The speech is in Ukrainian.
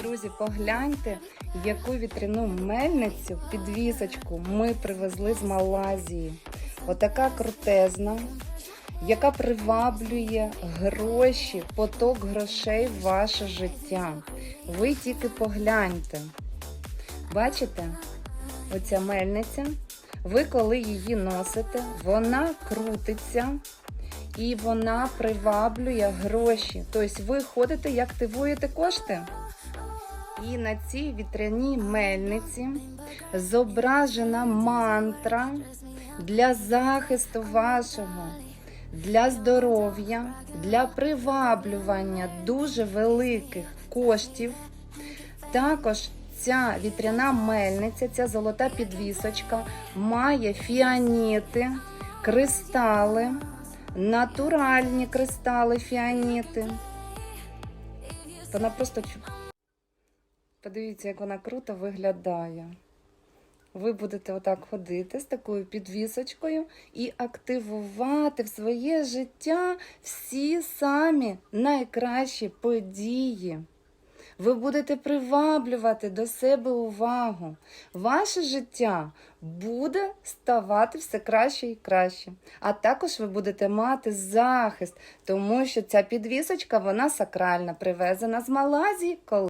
Друзі, погляньте, яку вітряну мельницю, підвісочку ми привезли з Малайзії. Отака крутезна, яка приваблює гроші, поток грошей в ваше життя. Ви тільки погляньте. Бачите? Оця мельниця. Ви коли її носите, вона крутиться і вона приваблює гроші. Тобто ви ходите і активуєте кошти. І на цій вітряній мельниці зображена мантра для захисту вашого, для здоров'я, для приваблювання дуже великих коштів. Також ця вітряна мельниця, ця золота підвісочка має фіаніти, кристали, натуральні кристали фіаніти. Вона просто Подивіться, як вона круто виглядає. Ви будете отак ходити з такою підвісочкою і активувати в своє життя всі самі найкращі події. Ви будете приваблювати до себе увагу. Ваше життя буде ставати все краще і краще. А також ви будете мати захист, тому що ця підвісочка вона сакральна, привезена з Малазії. коли